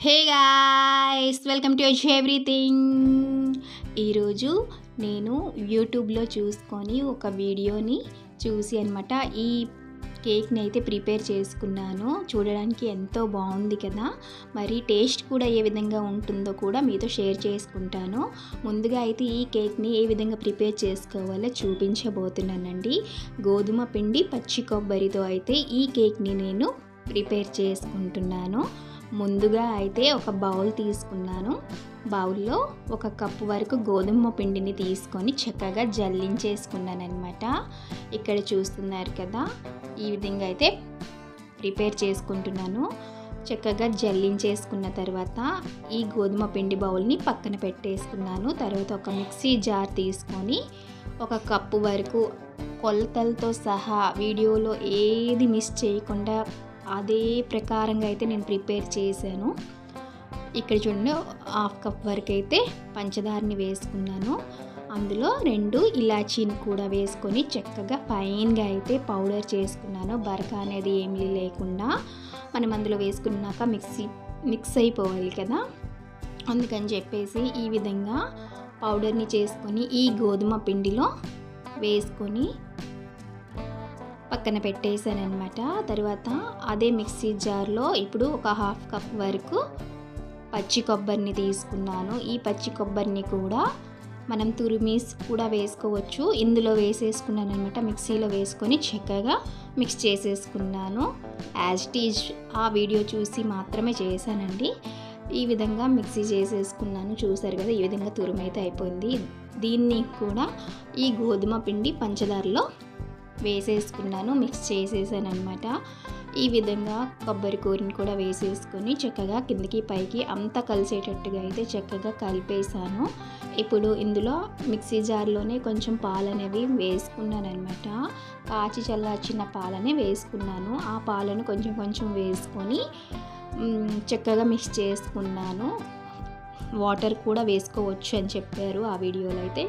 Hey guys welcome to each everything. ఈరోజు నేను యూట్యూబ్లో చూసుకొని ఒక వీడియోని చూసి అనమాట ఈ కేక్ని అయితే ప్రిపేర్ చేసుకున్నాను. చూడడానికి ఎంతో బాగుంది కదా. మరి టేస్ట్ కూడా ఏ విధంగా ఉంటుందో కూడా మీతో షేర్ చేసుకుంటాను. ముందుగా అయితే ఈ కేక్ని ఏ విధంగా ప్రిపేర్ చేసుకోవాలో చూపించబోతున్నానండి. గోధుమ పిండి పచ్చి కొబ్బరితో అయితే ఈ కేక్ని నేను ప్రిపేర్ చేసుకుంటున్నాను. ముందుగా అయితే ఒక బౌల్ తీసుకున్నాను. బౌల్లో ఒక కప్పు వరకు గోధుమ పిండిని తీసుకొని చక్కగా జల్లించేసుకున్నాను అనమాట ఇక్కడ చూస్తున్నారు కదా ఈ విధంగా అయితే ప్రిపేర్ చేసుకుంటున్నాను. చక్కగా జల్లించేసుకున్న తర్వాత ఈ గోధుమ పిండి బౌల్ని పక్కన పెట్టేసుకున్నాను. తర్వాత ఒక మిక్సీ జార్ తీసుకొని ఒక కప్పు వరకు కొలతలతో సహా వీడియోలో ఏది మిస్ చేయకుండా అదే ప్రకారంగా అయితే నేను ప్రిపేర్ చేశాను. ఇక్కడ చూడండి హాఫ్ కప్ వరకు అయితే పంచదారని వేసుకున్నాను. అందులో రెండు ఇలాచీని కూడా వేసుకొని చక్కగా ఫైన్గా అయితే పౌడర్ చేసుకున్నాను. బరక అనేది ఏమీ లేకుండా మనం అందులో వేసుకున్నాక మిక్సీ మిక్స్ అయిపోవాలి కదా. అందుకని చెప్పేసి ఈ విధంగా పౌడర్ని చేసుకొని ఈ గోధుమ పిండిలో వేసుకొని పక్కన పెట్టేసాను అనమాట తర్వాత అదే మిక్సీ జార్లో ఇప్పుడు ఒక హాఫ్ కప్ వరకు పచ్చి కొబ్బరిని తీసుకున్నాను. ఈ పచ్చి కొబ్బరిని కూడా మనం తురిమీస్ కూడా వేసుకోవచ్చు. ఇందులో వేసేసుకున్నాను అనమాట మిక్సీలో వేసుకొని చక్కగా మిక్స్ చేసేసుకున్నాను. యాజ్ టీజ్ ఆ వీడియో చూసి మాత్రమే చేశానండి. ఈ విధంగా మిక్సీ చేసేసుకున్నాను. చూసారు కదా ఈ విధంగా తురుమైతే అయిపోయింది. దీన్ని కూడా ఈ గోధుమ పిండి పంచదారలో వేసేసుకున్నాను మిక్స్ చేసేసాను అనమాట ఈ విధంగా కొబ్బరి కూరని కూడా వేసేసుకొని చక్కగా కిందికి పైకి అంతా కలిసేటట్టుగా అయితే చక్కగా కలిపేసాను ఇప్పుడు ఇందులో మిక్సీ జార్లోనే కొంచెం పాలు అనేవి వేసుకున్నాను అనమాట కాచి చల్లార్చిన పాలనే వేసుకున్నాను. ఆ పాలను కొంచెం కొంచెం వేసుకొని చక్కగా మిక్స్ చేసుకున్నాను. వాటర్ కూడా వేసుకోవచ్చు అని చెప్పారు ఆ వీడియోలో అయితే.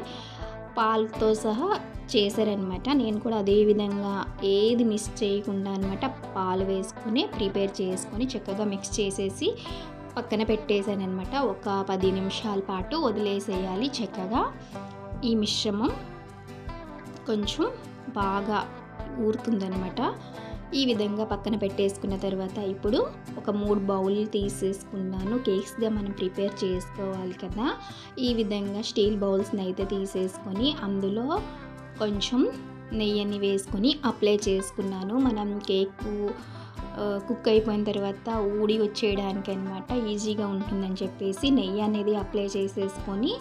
పాలతో సహా చేశారనమాట నేను కూడా అదే విధంగా ఏది మిస్ చేయకుండా అనమాట పాలు వేసుకొని ప్రిపేర్ చేసుకొని చక్కగా మిక్స్ చేసేసి పక్కన పెట్టేశాను అనమాట ఒక పది నిమిషాల పాటు వదిలేసేయాలి చక్కగా. ఈ మిశ్రమం కొంచెం బాగా ఊరుతుందనమాట ఈ విధంగా పక్కన పెట్టేసుకున్న తర్వాత ఇప్పుడు ఒక మూడు బౌల్ తీసేసుకున్నాను. కేక్స్గా మనం ప్రిపేర్ చేసుకోవాలి కదా. ఈ విధంగా స్టీల్ బౌల్స్ని అయితే తీసేసుకొని అందులో కొంచెం నెయ్యిని వేసుకొని అప్లై చేసుకున్నాను. మనం కేకు కుక్ అయిపోయిన తర్వాత ఊడి వచ్చేయడానికి అనమాట ఈజీగా ఉంటుందని చెప్పేసి నెయ్యి అనేది అప్లై చేసేసుకొని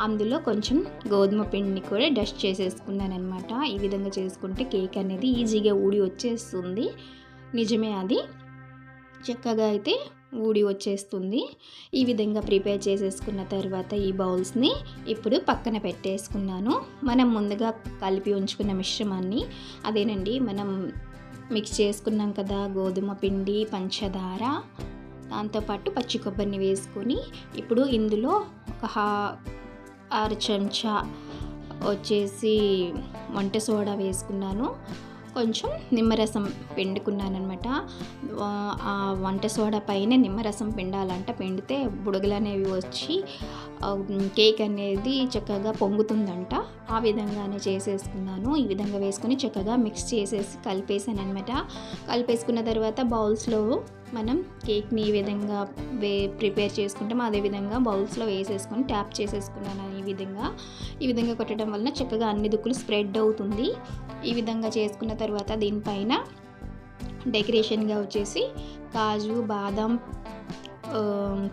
అందులో కొంచెం గోధుమ పిండిని కూడా డస్ట్ చేసేసుకున్నాను అనమాట ఈ విధంగా చేసుకుంటే కేక్ అనేది ఈజీగా ఊడి వచ్చేస్తుంది. నిజమే అది. చక్కగా అయితే ఊడి వచ్చేస్తుంది. ఈ విధంగా ప్రిపేర్ చేసేసుకున్న తర్వాత ఈ బౌల్స్ని ఇప్పుడు పక్కన పెట్టేసుకున్నాను. మనం ముందుగా కలిపి ఉంచుకున్న మిశ్రమాన్ని అదేనండి మనం మిక్స్ చేసుకున్నాం కదా గోధుమ పిండి పంచదార దాంతోపాటు పచ్చి కొబ్బరిని వేసుకొని ఇప్పుడు ఇందులో ఒక హా ఆరు చెంచా వచ్చేసి వంట సోడా వేసుకున్నాను. కొంచెం నిమ్మరసం పిండుకున్నానమాట ఆ వంట సోడా పైన నిమ్మరసం పిండాలంట. పిండితే బుడగలు అనేవి వచ్చి కేక్ అనేది చక్కగా పొంగుతుందంట. ఆ విధంగానే చేసేసుకున్నాను. ఈ విధంగా వేసుకొని చక్కగా మిక్స్ చేసేసి కలిపేసాను అనమాట కలిపేసుకున్న తర్వాత బౌల్స్లో మనం కేక్ని ఈ విధంగా వే ప్రిపేర్ చేసుకుంటాం అదేవిధంగా బౌల్స్లో వేసేసుకొని ట్యాప్ చేసేసుకున్నాను ఈ విధంగా. ఈ విధంగా కొట్టడం వలన చక్కగా అన్ని దుక్కులు స్ప్రెడ్ అవుతుంది. ఈ విధంగా చేసుకున్న తర్వాత దీనిపైన డెకరేషన్గా వచ్చేసి కాజు బాదం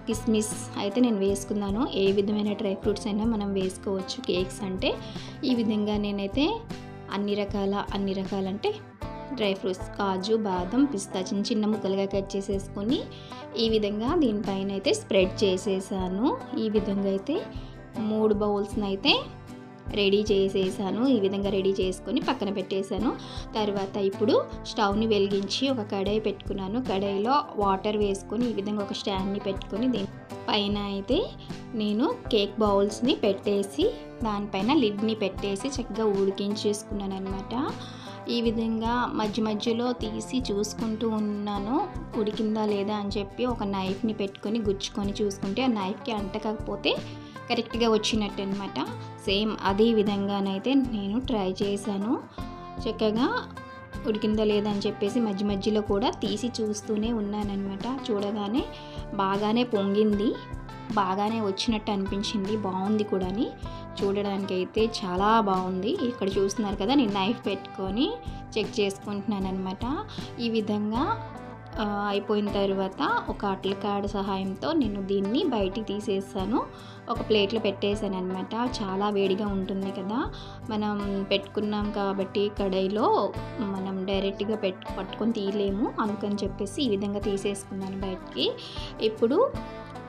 కిస్మిస్ అయితే నేను వేసుకున్నాను. ఏ విధమైన డ్రై ఫ్రూట్స్ అయినా మనం వేసుకోవచ్చు కేక్స్ అంటే. ఈ విధంగా నేనైతే అన్ని రకాల అన్ని రకాలంటే డ్రై ఫ్రూట్స్ కాజు బాదం పిస్తా చిన్న చిన్న ముక్కలుగా కట్ చేసేసుకొని ఈ విధంగా దీనిపైన అయితే స్ప్రెడ్ చేసేసాను. ఈ విధంగా అయితే మూడు బౌల్స్ని అయితే రెడీ చేసేసాను. ఈ విధంగా రెడీ చేసుకొని పక్కన పెట్టేశాను. తర్వాత ఇప్పుడు స్టవ్ని వెలిగించి ఒక కడాయి పెట్టుకున్నాను. కడాయిలో వాటర్ వేసుకొని ఈ విధంగా ఒక స్టాండ్ని పెట్టుకొని దీని పైన అయితే నేను కేక్ బౌల్స్ని పెట్టేసి దానిపైన లిడ్ని పెట్టేసి చక్కగా ఉడికించేసుకున్నాను అనమాట ఈ విధంగా మధ్య మధ్యలో తీసి చూసుకుంటూ ఉన్నాను. ఉడికిందా లేదా అని చెప్పి ఒక నైఫ్ని పెట్టుకొని గుచ్చుకొని చూసుకుంటే ఆ నైఫ్కి అంటకపోతే కరెక్ట్గా వచ్చినట్టు అనమాట సేమ్ అదే విధంగానైతే నేను ట్రై చేశాను. చక్కగా ఉడికిందా లేదా అని చెప్పేసి మధ్య మధ్యలో కూడా తీసి చూస్తూనే ఉన్నానన్నమాట. చూడగానే బాగానే పొంగింది. బాగానే వచ్చినట్టు అనిపించింది. బాగుంది కూడాని. చూడడానికి అయితే చాలా బాగుంది. ఇక్కడ చూస్తున్నారు కదా నేను నైఫ్ పెట్టుకొని చెక్ చేసుకుంటున్నాను అనమాట ఈ విధంగా అయిపోయిన తర్వాత ఒక అట్ల కాడ సహాయంతో నేను దీన్ని బయటికి తీసేసాను. ఒక ప్లేట్లో పెట్టేశాను అనమాట చాలా వేడిగా ఉంటుంది కదా. మనం పెట్టుకున్నాం కాబట్టి కడాయిలో మనం డైరెక్ట్గా పెట్టు పట్టుకొని తీయలేము. అందుకని చెప్పేసి ఈ విధంగా తీసేసుకున్నాను బయటికి. ఇప్పుడు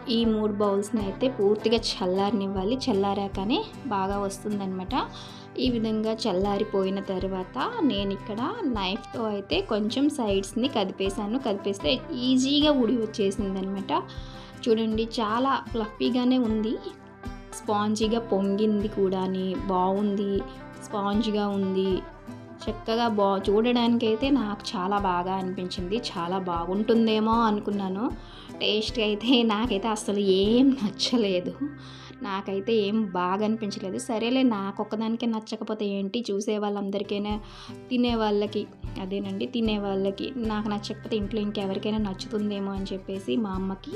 ఈ మూడు బౌల్స్ని అయితే పూర్తిగా చల్లారనివ్వాలి. చల్లారాకనే బాగా వస్తుందన్నమాట. ఈ విధంగా చల్లారిపోయిన తర్వాత నేను ఇక్కడ నైఫ్తో అయితే కొంచెం సైడ్స్ని కదిపేశాను. కదిపేస్తే ఈజీగా ఉడి వచ్చేసింది అనమాట చూడండి చాలా ఫ్లఫీగానే ఉంది. స్పాంజీగా పొంగింది కూడా బాగుంది. స్పాంజ్గా ఉంది. చక్కగా బా చూడడానికి అయితే నాకు చాలా బాగా అనిపించింది. చాలా బాగుంటుందేమో అనుకున్నాను. టేస్ట్ అయితే నాకైతే అసలు ఏం నచ్చలేదు. నాకైతే ఏం బాగా అనిపించలేదు. సరేలే నాకు ఒక్కదానికే నచ్చకపోతే ఏంటి? చూసే వాళ్ళందరికైనా తినే వాళ్ళకి అదేనండి తినే వాళ్ళకి నాకు నచ్చకపోతే ఇంట్లో ఇంకెవరికైనా నచ్చుతుందేమో అని చెప్పేసి మా అమ్మకి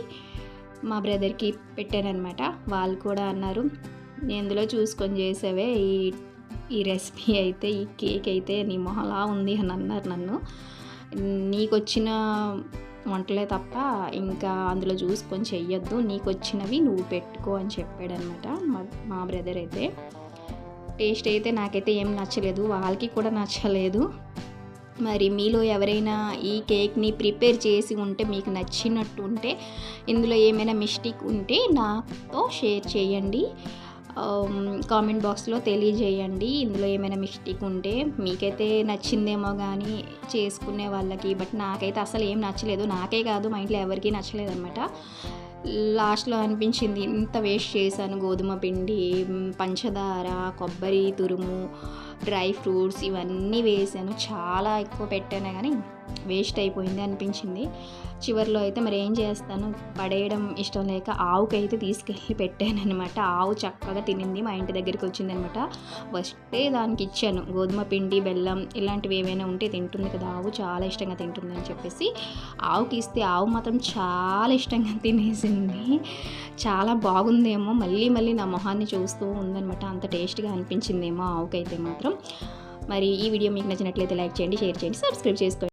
మా బ్రదర్కి పెట్టానమాట వాళ్ళు కూడా అన్నారు ఎందులో చూసుకొని చేసావే ఈ ఈ రెసిపీ అయితే ఈ కేక్ అయితే నీ మొహలా ఉంది అని అన్నారు నన్ను. నీకు వచ్చిన వంటలే తప్ప ఇంకా అందులో చూసుకొని చెయ్యొద్దు నీకు వచ్చినవి నువ్వు పెట్టుకో అని చెప్పాడనమాట మా మా బ్రదర్ అయితే. టేస్ట్ అయితే నాకైతే ఏం నచ్చలేదు. వాళ్ళకి కూడా నచ్చలేదు. మరి మీలో ఎవరైనా ఈ కేక్ని ప్రిపేర్ చేసి ఉంటే మీకు నచ్చినట్టు ఉంటే ఇందులో ఏమైనా మిస్టేక్ ఉంటే నాతో షేర్ చేయండి. కామెంట్ బాక్స్లో తెలియజేయండి. ఇందులో ఏమైనా మిస్టేక్ ఉంటే మీకైతే నచ్చిందేమో కానీ చేసుకునే వాళ్ళకి బట్ నాకైతే అసలు ఏం నచ్చలేదు. నాకే కాదు మా ఇంట్లో ఎవరికీ నచ్చలేదు అనమాట లాస్ట్లో అనిపించింది ఇంత వేస్ట్ చేశాను గోధుమ పిండి పంచదార కొబ్బరి తురుము డ్రై ఫ్రూట్స్ ఇవన్నీ వేసాను. చాలా ఎక్కువ పెట్టాను కానీ వేస్ట్ అయిపోయింది అనిపించింది. చివరిలో అయితే మరి ఏం చేస్తాను? పడేయడం ఇష్టం లేక ఆవుకైతే తీసుకెళ్ళి పెట్టాను అనమాట ఆవు చక్కగా తినింది మా ఇంటి దగ్గరికి వచ్చిందనమాట ఫస్టే దానికి ఇచ్చాను. గోధుమ పిండి బెల్లం ఇలాంటివి ఏమైనా ఉంటే తింటుంది కదా ఆవు చాలా ఇష్టంగా తింటుంది అని చెప్పేసి ఆవుకి ఇస్తే ఆవు మాత్రం చాలా ఇష్టంగా తినేసింది. చాలా బాగుందేమో మళ్ళీ మళ్ళీ నా మొహాన్ని చూస్తూ ఉందనమాట అంత టేస్ట్గా అనిపించిందేమో ఆవుకైతే మాత్రం. మరి ఈ వీడియో మీకు నచ్చినట్లయితే లైక్ చేయండి షేర్ చేయండి సబ్స్క్రైబ్ చేసుకోండి.